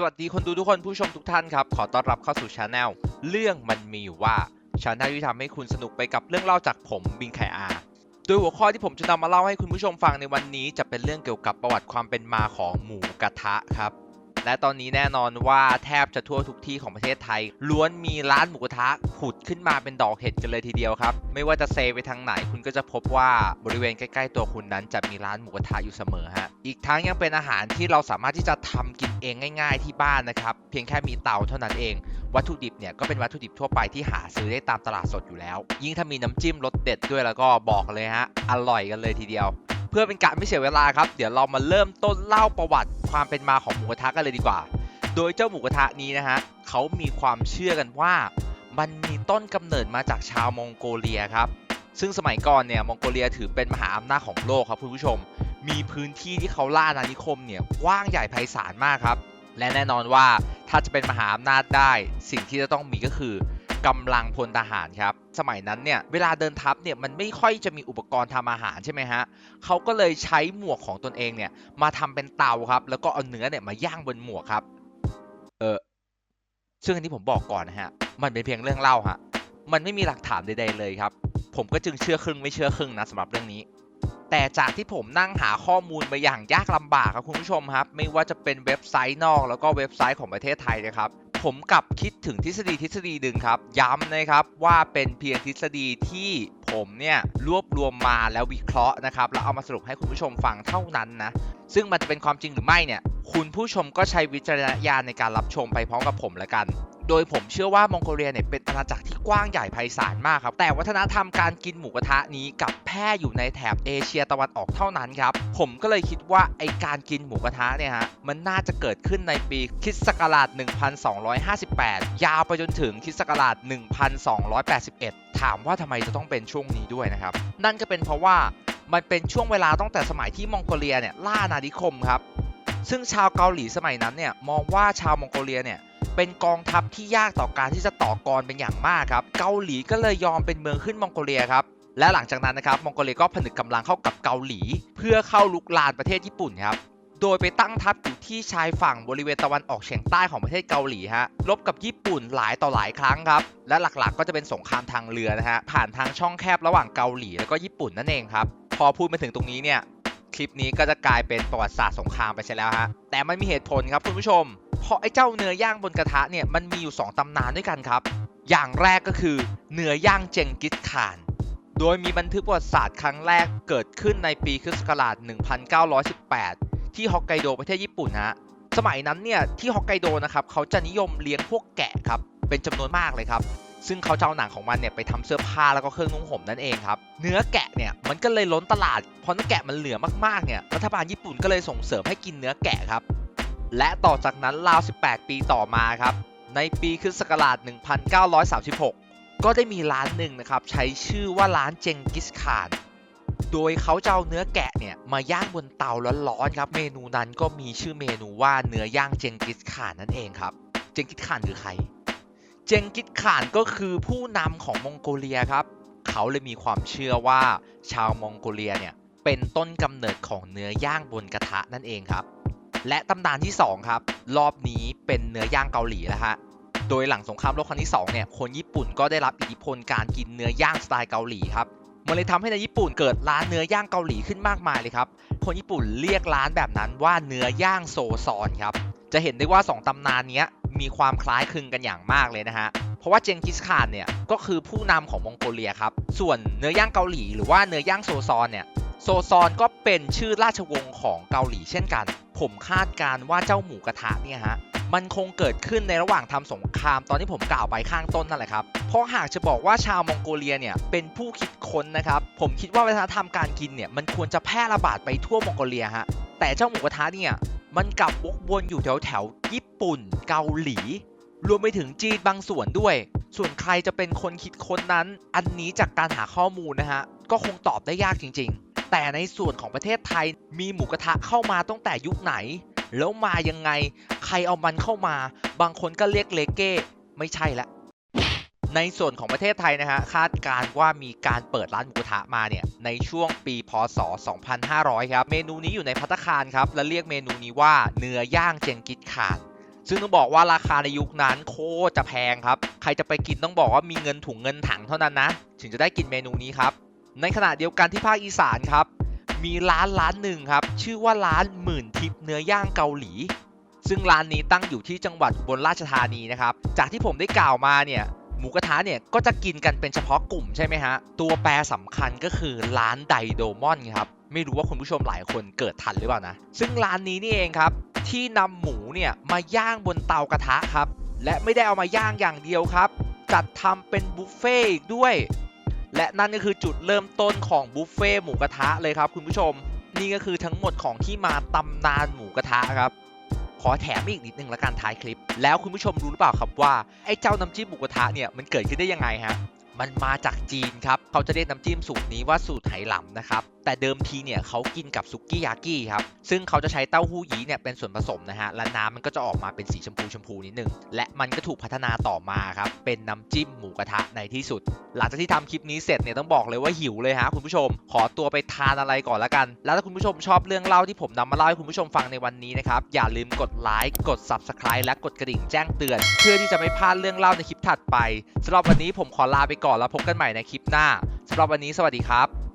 สวัสดีคนดูทุกคนผู้ชมทุกท่านครับ ขอต้อนรับเข้าสู่ชาแนลเรื่องมันมีว่าชาแนลที่ทำให้คุณสนุกไปกับเรื่องเล่าจากผมบิงไคอาโดยหัวข้อที่ผมจะนำมาเล่าให้คุณผู้ชมฟังในวันนี้ จะเป็นเรื่องเกี่ยวกับประวัติความเป็นมาของหมูกระทะครับ และตอนนี้แน่นอนว่าแทบจะทั่วทุกที่ของประเทศไทย ล้วนมีร้านหมูกระทะผุดขึ้นมาเป็นดอกเห็ดกันเลยทีเดียวครับ ไม่ว่าจะเซไปทางไหนคุณก็จะพบว่าบริเวณใกล้ๆตัวคุณนั้นจะมีร้านหมูกระทะอยู่เสมอฮะอีกทั้งยังเป็นอาหารที่เราสามารถที่จะทำกินเองง่าย ๆ ที่บ้านนะครับเพียงแค่มีเตาเท่านั้นเอง วัตถุดิบเนี่ยก็เป็นวัตถุดิบทั่วไปที่หาซื้อได้ตามตลาดสดอยู่แล้ว ยิ่งถ้ามีน้ำจิ้มรสเด็ดด้วยแล้วก็บอกเลยฮะอร่อยกันเลยทีเดียว เพื่อเป็นการไม่เสียเวลาครับ เดี๋ยวเรามาเริ่มต้นเล่าประวัติความเป็นมาของหมูกระทะกันเลยดีกว่า โดยเจ้าหมูกระทะนี้นะฮะเขามีความเชื่อกันว่า มันมีต้นกำเนิดมาจากชาวมองโกเลียครับ ซึ่งสมัยก่อนเนี่ยมองโกเลียถือเป็นมหาอำนาจของโลกครับคุณผู้ชม มีพื้นที่ที่เขาล่าอาณานิคมเนี่ยกว้างใหญ่ไพศาลมากครับ และแน่นอนว่าถ้าจะเป็นมหาอำนาจได้ สิ่งที่จะต้องมีก็คือ กำลังพลทหารครับ สมัยนั้นเนี่ยเวลาเดินทัพเนี่ยมันไม่ค่อยจะมีอุปกรณ์ทำอาหารใช่ไหมฮะเขาก็เลยใช้หมวกของตนเองเนี่ยมาทำเป็นเตาครับ แล้วก็เอาเนื้อเนี่ยมาย่างบนหมวกครับ เออซึ่งอันที่ผมบอกก่อนนะฮะ มันเป็นเพียงเรื่องเล่าฮะ มันไม่มีหลักฐานใดๆเลยครับ ผมก็จึงเชื่อครึ่งไม่เชื่อครึ่งนะสำหรับเรื่องนี้ แต่จากที่ผมนั่งหาข้อมูลมาอย่างยากลำบากครับคุณผู้ชมครับ ไม่ว่าจะเป็นเว็บไซต์นอกแล้วก็เว็บไซต์ของประเทศไทยนะครับ ผมกลับคิดถึงทฤษฎีทฤษฎีหนึ่งครับ ย้ำนะครับว่าเป็นเพียงทฤษฎีที่ผมเนี่ยรวบรวมมาแล้ววิเคราะห์นะครับแล้วเอามาสรุปให้คุณผู้ชมฟังเท่านั้นนะ ซึ่งมันจะเป็นความจริงหรือไม่เนี่ย คุณผู้ชมก็ใช้วิจารณญาณในการรับชมไปพร้อมกับผมแล้วกัน โดยผมเชื่อว่ามองโกเลียเนี่ยเป็นอาณาจักรที่กว้างใหญ่ไพศาลมากครับ แต่วัฒนธรรมการกินหมูกระทะนี้กับแพร่อยู่ในแถบเอเชียตะวันออกเท่านั้นครับ ผมก็เลยคิดว่าไอการกินหมูกระทะเนี่ยฮะ มันน่าจะเกิดขึ้นในปีคริสต์ศักราช 1258 ยาวไปจนถึงคริสต์ศักราช 1281 ถามว่าทำไมจะต้องเป็นช่วงนี้ด้วยนะครับ นั่นก็เป็นเพราะว่ามันเป็นช่วงเวลาตั้งแต่สมัยที่มองโกเลียเนี่ยล่าอาณานิคมครับ ซึ่งชาวเกาหลีสมัยนั้นเนี่ยมองว่าชาวมองโกเลียเนี่ย เป็นกองทัพที่ยากต่อการที่จะต่อกรเป็นอย่างมากครับ เกาหลีก็เลยยอมเป็นเมืองขึ้นมองโกเลียครับ และหลังจากนั้นนะครับมองโกเลียก็ผนึกกำลังเข้ากับเกาหลี เพื่อเข้าลุกลานประเทศญี่ปุ่นครับ โดยไปตั้งทัพอยู่ที่ชายฝั่งบริเวณตะวันออกเฉียงใต้ของประเทศเกาหลีฮะ รบกับญี่ปุ่นหลายต่อหลายครั้งครับ และหลักๆ ก็จะเป็นสงครามทางเรือนะฮะ ผ่านทางช่องแคบระหว่างเกาหลี แล้วก็ญี่ปุ่นนั่นเองครับ พอพูดมาถึงตรงนี้เนี่ย คลิปนี้ก็จะกลายเป็นประวัติศาสตร์สงครามไปใช่แล้วฮะ แต่มันมีเหตุผลครับคุณผู้ชม เพราะไอ้เจ้าเนื้อย่างบนกระทะเนี่ยมันมีอยู่ 2ตำนานด้วยกันครับ อย่างแรกก็คือเนื้อย่างเจงกิสข่าน โดยมีบันทึกประวัติศาสตร์ครั้งแรกเกิดขึ้นในปีคริสต์ศักราช1918 ที่ฮอกไกโดประเทศญี่ปุ่นฮะ สมัยนั้นเนี่ยที่ฮอกไกโดนะครับเขาจะนิยมเลี้ยงพวกแกะครับเป็นจำนวนมากเลยครับ ซึ่งเขาจะเอาหนังของมันเนี่ยไปทำเสื้อผ้าแล้วก็เครื่องนุ่งห่มนั่นเองครับเนื้อแกะเนี่ยมันก็เลยล้นตลาดเพราะเนื้อแกะมันเหลือมากๆเนี่ยรัฐบาลญี่ปุ่นก็เลยส่งเสริมให้กินเนื้อแกะครับและต่อจากนั้นราว 18 ปีต่อมาครับในปีคศักราช1936 ก็ได้มีร้านหนึ่งนะครับใช้ชื่อว่าร้านเจงกิสข่านโดยเขาจะเอาเนื้อแกะเนี่ยมาย่างบนเตาร้อนๆครับเมนูนั้นก็มีชื่อเมนูว่าเนื้อย่างเจงกิสข่านนั่นเองครับ เจงกิสข่านคือใคร เจงกิสข่านก็คือผู้นำของมองโกเลียครับ เขาเลยมีความเชื่อว่าชาวมองโกเลียเนี่ยเป็นต้นกำเนิดของเนื้อย่างบนกระทะนั่นเองครับ และตำนานที่ 2 ครับ รอบนี้เป็นเนื้อย่างเกาหลีแล้วฮะโดยหลังสงครามโลกครั้งที่2เนี่ยคนญี่ปุ่นก็ได้รับอิทธิพลการกินเนื้อย่างสไตล์เกาหลีครับมันเลยทำให้ในญี่ปุ่นเกิดร้านเนื้อย่างเกาหลีขึ้นมากมายเลยครับ คนญี่ปุ่นเรียกร้านแบบนั้นว่าเนื้อย่างโซซอนครับ จะเห็นได้ว่า 2ตำนานเนี้ย มีความคล้ายคลึงกันอย่างมากเลยนะฮะเพราะว่าเจงกิสข่านเนี่ยก็คือผู้นำของมองโกเลียครับส่วนเนื้อย่างเกาหลีหรือว่าเนื้อย่างโซซอนเนี่ยโซซอนก็เป็นชื่อราชวงศ์ของเกาหลีเช่นกัน ผมคาดการณ์ว่าเจ้าหมูกระทะเนี่ยฮะมันคงเกิดขึ้นในระหว่างทำสงครามตอนที่ผมกล่าวไปข้างต้นนั่นแหละครับ เพราะหากจะบอกว่าชาวมองโกเลียเนี่ยเป็นผู้คิดค้นนะครับ ผมคิดว่าวัฒนธรรมการกินเนี่ยมันควรจะแพร่ระบาดไปทั่วมองโกเลียฮะ แต่เจ้าหมูกระทะเนี่ย มันกลับวกวนอยู่แถวแถวญี่ปุ่น เกาหลี รวมไปถึงจีนบางส่วนด้วย ส่วนใครจะเป็นคนคิดค้นนั้น อันนี้จากการหาข้อมูลนะฮะ ก็คงตอบได้ยากจริง ๆ แต่ในส่วนของประเทศไทยมีหมูกระทะเข้ามาตั้งแต่ยุคไหน แล้วมายังไง ใครเอามันเข้ามา บางคนก็เรียกเลเก้ ไม่ใช่ละ ในส่วนของประเทศไทยนะฮะคาดการว่ามีการเปิดร้านหมูกระทะมาเนี่ยในช่วงปีพศ 2500 ครับ เมนูนี้อยู่ในพัตคารครับ และเรียกเมนูนี้ว่าเนื้อย่างเจงกิสข่านซึ่งต้องบอกว่าราคาในยุคนั้นโคตรจะแพงครับ ใครจะไปกินต้องบอกว่ามีเงินถุงเงินถังเท่านั้นนะ ถึงจะได้กินเมนูนี้ครับ ในขณะเดียวกันที่ภาคอีสานครับ มีร้านร้านหนึ่งครับ ชื่อว่าร้านหมื่นทิพเนื้อย่างเกาหลีซึ่งร้านนี้ตั้งอยู่ที่จังหวัดบลราชธานีนะครับ จากที่ผมได้กล่าวมาเนี่ย หมูกระทะเนี่ยก็จะกินกันเป็นเฉพาะกลุ่มใช่ไหมฮะ ตัวแปรสำคัญก็คือร้านไดโดมอนครับไม่รู้ว่าคุณผู้ชมหลายคนเกิดทันหรือเปล่านะ ซึ่งร้านนี้นี่เองครับ ที่นำหมูเนี่ยมาย่างบนเตากระทะครับ และไม่ได้เอามาย่างอย่างเดียวครับ จัดทำเป็นบุฟเฟ่อีกด้วย และนั่นก็คือจุดเริ่มต้นของบุฟเฟ่หมูกระทะเลยครับคุณผู้ชม นี่ก็คือทั้งหมดของที่มาตำนานหมูกระทะครับ ขอแถมอีกนิดนึงละกันท้ายคลิป แล้วคุณผู้ชมรู้หรือเปล่าครับว่าไอ้เจ้าน้ำจิ้มหมูกระทะเนี่ยมันเกิดขึ้นได้ยังไงฮะมันมาจากจีนครับเขาจะเรียกน้ำจิ้มสูตรนี้ว่าสูตรไหหลำนะครับ แต่เดิมทีเนี่ยเขากินกับซุกี้ยากิครับ ซึ่งเขาจะใช้เต้าหู้ยี้เนี่ยเป็นส่วนผสมนะฮะ และน้ำมันก็จะออกมาเป็นสีชมพูชมพูนิดนึง และมันก็ถูกพัฒนาต่อมาครับ เป็นน้ำจิ้มหมูกระทะในที่สุด หลังจากที่ทำคลิปนี้เสร็จเนี่ยต้องบอกเลยว่าหิวเลยฮะคุณผู้ชม ขอตัวไปทานอะไรก่อนละกัน แล้วถ้าคุณผู้ชมชอบเรื่องเล่าที่ผมนำมาเล่าให้คุณผู้ชมฟังในวันนี้นะครับ อย่าลืมกดไลค์ กด Subscribe และกดกระดิ่งแจ้งเตือน เพื่อที่จะไม่พลาดเรื่องเล่าในคลิปถัดไปสำหรับวันนี้ผมขอลาไปก่อนแล้วพบกันใหม่ในคลิปหน้าสำหรับวันนี้สวัสดีครับ